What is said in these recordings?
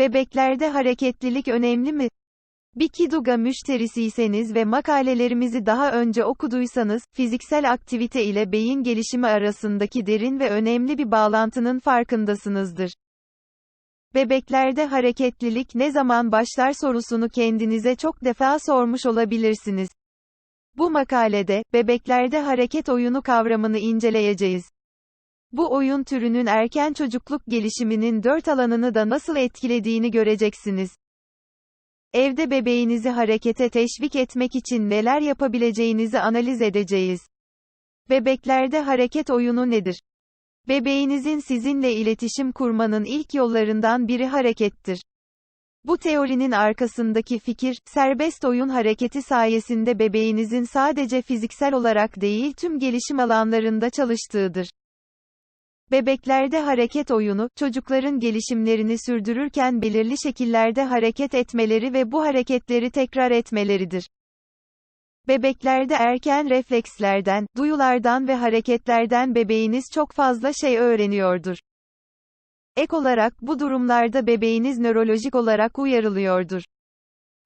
Bebeklerde hareketlilik önemli mi? Bir Kiduga müşterisiyseniz ve makalelerimizi daha önce okuduysanız, fiziksel aktivite ile beyin gelişimi arasındaki derin ve önemli bir bağlantının farkındasınızdır. Bebeklerde hareketlilik ne zaman başlar sorusunu kendinize çok defa sormuş olabilirsiniz. Bu makalede, bebeklerde hareket oyunu kavramını inceleyeceğiz. Bu oyun türünün erken çocukluk gelişiminin dört alanını da nasıl etkilediğini göreceksiniz. Evde bebeğinizi harekete teşvik etmek için neler yapabileceğinizi analiz edeceğiz. Bebeklerde hareket oyunu nedir? Bebeğinizin sizinle iletişim kurmanın ilk yollarından biri harekettir. Bu teorinin arkasındaki fikir, serbest oyun hareketi sayesinde bebeğinizin sadece fiziksel olarak değil tüm gelişim alanlarında çalıştığıdır. Bebeklerde hareket oyunu, çocukların gelişimlerini sürdürürken belirli şekillerde hareket etmeleri ve bu hareketleri tekrar etmeleridir. Bebeklerde erken reflekslerden, duyulardan ve hareketlerden bebeğiniz çok fazla şey öğreniyordur. Ek olarak bu durumlarda bebeğiniz nörolojik olarak uyarılıyordur.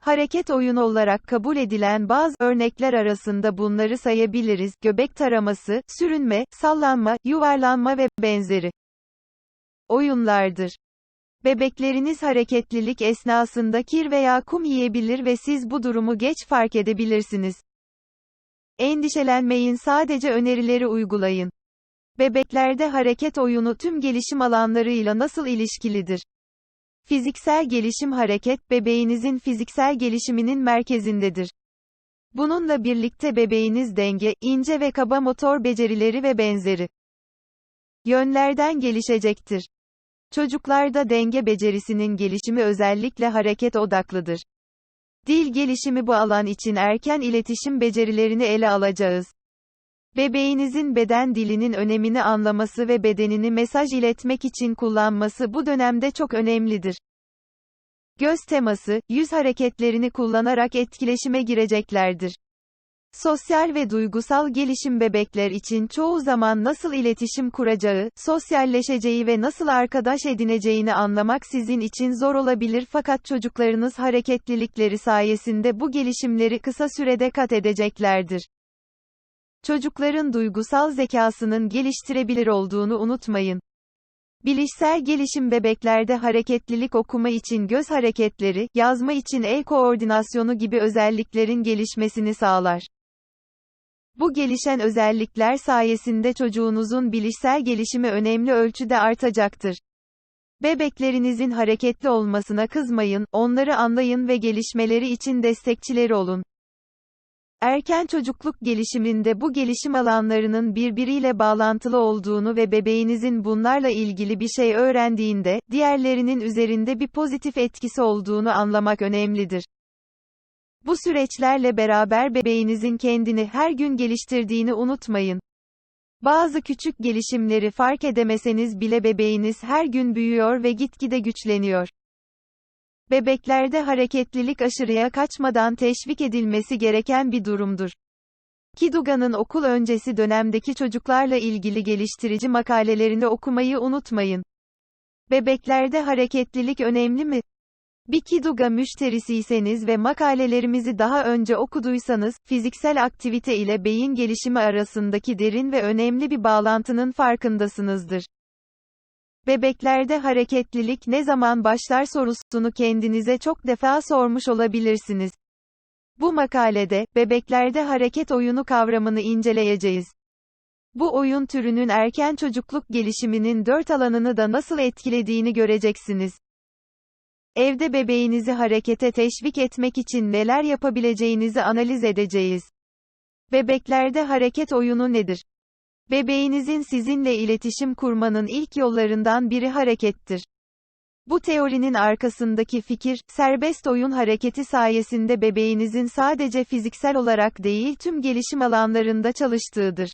Hareket oyunu olarak kabul edilen bazı örnekler arasında bunları sayabiliriz. Göbek taraması, sürünme, sallanma, yuvarlanma ve benzeri oyunlardır. Bebekleriniz hareketlilik esnasında kir veya kum yiyebilir ve siz bu durumu geç fark edebilirsiniz. Endişelenmeyin sadece önerileri uygulayın. Bebeklerde hareket oyunu tüm gelişim alanlarıyla nasıl ilişkilidir? Fiziksel gelişim hareket, bebeğinizin fiziksel gelişiminin merkezindedir. Bununla birlikte bebeğiniz denge, ince ve kaba motor becerileri ve benzeri yönlerden gelişecektir. Çocuklarda denge becerisinin gelişimi özellikle hareket odaklıdır. Dil gelişimi bu alan için erken iletişim becerilerini ele alacağız. Bebeğinizin beden dilinin önemini anlaması ve bedenini mesaj iletmek için kullanması bu dönemde çok önemlidir. Göz teması, yüz hareketlerini kullanarak etkileşime gireceklerdir. Sosyal ve duygusal gelişim bebekler için çoğu zaman nasıl iletişim kuracağı, sosyalleşeceği ve nasıl arkadaş edineceğini anlamak sizin için zor olabilir fakat çocuklarınız hareketlilikleri sayesinde bu gelişimleri kısa sürede kat edeceklerdir. Çocukların duygusal zekasının geliştirebilir olduğunu unutmayın. Bilişsel gelişim bebeklerde hareketlilik okuma için göz hareketleri, yazma için el koordinasyonu gibi özelliklerin gelişmesini sağlar. Bu gelişen özellikler sayesinde çocuğunuzun bilişsel gelişimi önemli ölçüde artacaktır. Bebeklerinizin hareketli olmasına kızmayın, onları anlayın ve gelişmeleri için destekçileri olun. Erken çocukluk gelişiminde bu gelişim alanlarının birbiriyle bağlantılı olduğunu ve bebeğinizin bunlarla ilgili bir şey öğrendiğinde, diğerlerinin üzerinde bir pozitif etkisi olduğunu anlamak önemlidir. Bu süreçlerle beraber bebeğinizin kendini her gün geliştirdiğini unutmayın. Bazı küçük gelişimleri fark edemeseniz bile bebeğiniz her gün büyüyor ve gitgide güçleniyor. Bebeklerde hareketlilik aşırıya kaçmadan teşvik edilmesi gereken bir durumdur. Kiduga'nın okul öncesi dönemdeki çocuklarla ilgili geliştirici makalelerini okumayı unutmayın. Bebeklerde hareketlilik önemli mi? Bir Kiduga müşterisiyseniz ve makalelerimizi daha önce okuduysanız, fiziksel aktivite ile beyin gelişimi arasındaki derin ve önemli bir bağlantının farkındasınızdır. Bebeklerde hareketlilik ne zaman başlar sorusunu kendinize çok defa sormuş olabilirsiniz. Bu makalede, bebeklerde hareket oyunu kavramını inceleyeceğiz. Bu oyun türünün erken çocukluk gelişiminin dört alanını da nasıl etkilediğini göreceksiniz. Evde bebeğinizi harekete teşvik etmek için neler yapabileceğinizi analiz edeceğiz. Bebeklerde hareket oyunu nedir? Bebeğinizin sizinle iletişim kurmanın ilk yollarından biri harekettir. Bu teorinin arkasındaki fikir, serbest oyun hareketi sayesinde bebeğinizin sadece fiziksel olarak değil tüm gelişim alanlarında çalıştığıdır.